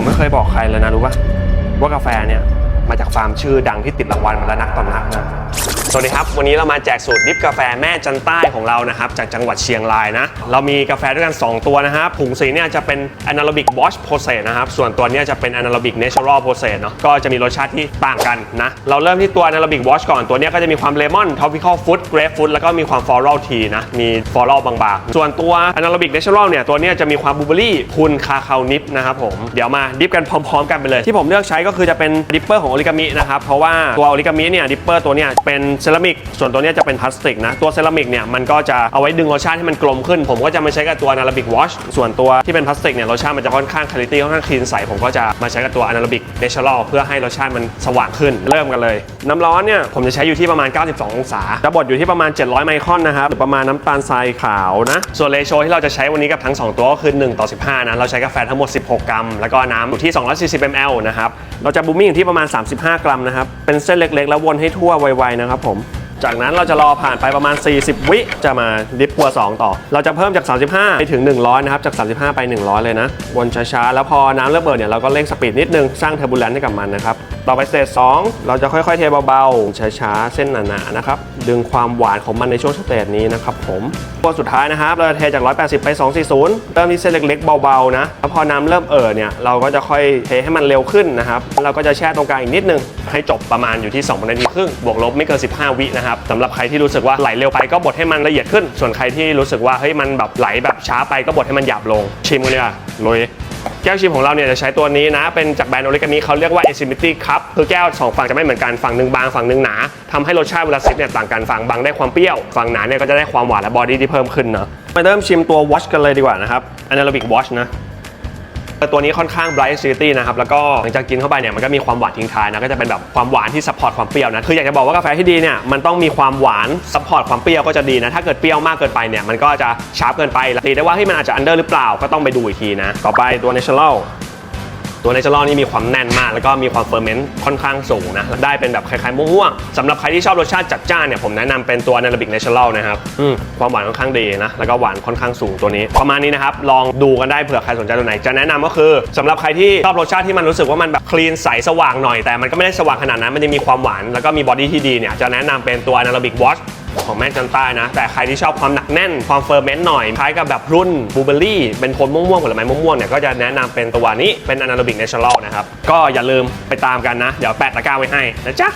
ผมไม่เคยบอกใครเลยนะรู้ปะว่ากาแฟเนี่ยมาจากฟาร์มชื่อดังที่ติดรางวัลมาแล้วนักต่อนักนะ สวัสดีครับ วันนี้เรามาแจกสูตรดิฟกาแฟแม่จันใต้ของเรานะครับ จากจังหวัดเชียงรายนะ เรามีกาแฟด้วยกัน 2 ตัวนะครับถุงสีเนี่ยจะเป็น Anaerobic Wash Process นะครับ ส่วนตัวเนี้จะเป็น Anaerobic Natural Process เนาะก็จะมีรสชาติที่ต่างกันนะ เราเริ่มที่ตัว Anaerobic Wash ก่อนตัวเนี้ยก็จะมีความเลมอน Tropical Fruit Grapefruit แล้วก็มีความ Floral Tea นะ มี Floral บางๆ ส่วนตัว Anaerobic Natural เนี่ยตัวเนี้ยจะมีความบลูเบอรี่คุณคาคาวนิปนะครับผมเดี๋ยวมาดิฟกันพร้อม ๆ กันไปเลยที่ผมเลือกใช้ก็คือจะเป็นดิปเปอร์ของโอริกามินะครับเพราะว่าตัวโอริกามิเนี่ยดิปเปอร์ตัวเนี้ยเป็นเซรามิก ส่วนตัวเนี้ยจะเป็นพลาสติกนะ ตัวเซรามิกเนี่ยมันก็จะเอาไว้ดึงรสชาติให้มันกลมขึ้น ผมก็จะมาใช้กับตัว Anaerobic Wash ส่วนตัวที่เป็นพลาสติกเนี่ยรสชาติมันจะค่อนข้างคุณภาพค่อนข้างคลีนใส ผมก็จะมาใช้กับตัว Anaerobic Natural เพื่อให้รสชาติมันสว่างขึ้น เริ่มกันเลย น้ำร้อนเนี่ยผมจะใช้อยู่ที่ประมาณ 92 องศาจะบดอยู่ที่ประมาณ 700 ไมครอนนะครับหรือประมาณน้ำตาลทรายขาวนะส่วนเรโชที่เราจะใช้วันนี้กับทั้ง 2 ตัวก็คือ1ต่อ15นะเราใช้กาแฟทั้งหมด 16 กรัม แล้วก็น้ำอยู่ที่ 240 ml นะครับเราจะบูมมิ่งอยู่ที่ประมาณ 35 กรัมนะครับเป็นเส้นเล็กๆ แล้ววนให้ทั่วไวๆนะครับผม จากนั้นเราจะรอผ่านไปประมาณ 40 วิจะมาดิฟปัว 2 ต่อ เราจะเพิ่มจาก 35 ไปถึง 100 นะครับ จาก 35 ไป 100 เลยนะ วนช้าๆ แล้วพอน้ำเริ่มเบิดเนี่ยเราก็เร่งสปีดนิดนึง สร้างเทอร์บูลเลนซ์ให้กับมันนะครับ ต่อไปสเตจ2เราจะค่อยๆเทเบาๆช้าๆเส้นหนาๆนะครับดึงความหวานของมันในช่วงสเตจนี้นะครับผมตัวสุดท้ายนะครับ เราจะเทจาก 180 ไป 240 เริ่มที่เส้นเล็กๆเบาๆนะแล้วพอน้ำเริ่มเอ่อเนี่ยเราก็จะค่อยเทให้มันเร็วขึ้นนะครับเราก็จะแช่ตรงกลางอีกนิดนึง ให้จบประมาณอยู่ที่2นาทีครึ่งบวกลบไม่เกิน15 วินะครับสำหรับใครที่รู้สึกว่าไหลเร็วไปก็บดให้มันละเอียดขึ้น ส่วนใครที่รู้สึกว่าเฮ้ยมันแบบไหลแบบช้าไปก็บดให้มันหยาบลงชิมกันเลยอะลุย แก้วชิมของเราเนี่ยจะใช้ตัวนี้นะ เป็นจากแบรนด์โอริกามิเขาเรียกว่า Asymmetry Cup คือแก้วสองฝั่งจะไม่เหมือนกันฝั่งหนึ่งบางฝั่งหนึ่งหนาทำให้รสชาติเวลาซิปเนี่ยต่างกันฝั่งบางได้ความเปรี้ยวฝั่งหนาเนี่ยก็จะได้ความหวานและบอดี้ที่เพิ่มขึ้นเนาะมาเริ่มชิมตัววอชกันเลยดีกว่านะครับ Anaerobic Wash นะ ตัวนี้ค่อนข้าง bright acidity นะครับ แล้วก็หลังจากกินเข้าไปเนี่ยมันก็มีความหวานทิ้งท้ายนะ ก็จะเป็นแบบความหวานที่ support ความเปรี้ยวนะ คืออยากจะบอกว่ากาแฟที่ดีเนี่ยมันต้องมีความหวาน support ความเปรี้ยวก็จะดีนะ ถ้าเกิดเปรี้ยวมากเกินไปเนี่ยมันก็จะชาร์ปเกินไปตีได้ว่าที่มันอาจจะ under หรือเปล่าก็ต้องไปดูอีกทีนะ ต่อไปตัว natural ตัว natural นี่มีความแน่นมาก แล้วก็มีความเฟอร์เมนต์ค่อนข้างสูงนะแล้วได้เป็นแบบคล้ายๆม่วงๆสำหรับใครที่ชอบรสชาติจัดจ้านเนี่ยผมแนะนำเป็นตัว Anaerobic Natural นะครับความหวานค่อนข้างดีนะแล้วก็หวานค่อนข้างสูงตัวนี้ประมาณนี้นะครับลองดูกันได้เผื่อใครสนใจตัวไหน จะแนะนำก็คือสำหรับใครที่ชอบรสชาติที่มันรู้สึกว่ามันแบบคลีนใสสว่างหน่อยแต่มันก็ไม่ได้สว่างขนาดนั้นมันจะมีความหวานแล้วก็มีบอดี้ที่ดีเนี่ยจะแนะนำเป็นตัว Anaerobic Wash ของแม่จันใต้นะ แต่ใครที่ชอบความหนักแน่นความเฟิร์เมนต์หน่อยคล้ายกับแบบรุ่นบลูเบอร์รี่เป็นโทนม่วงๆผลไม้ม่วงๆเนี่ยก็จะแนะนำเป็นตัวนี้เป็นอนาโรบิกเนเชอรัลนะครับก็อย่าลืมไปตามกันนะ เดี๋ยวแปะตะกร้าไว้ให้นะจ๊ะ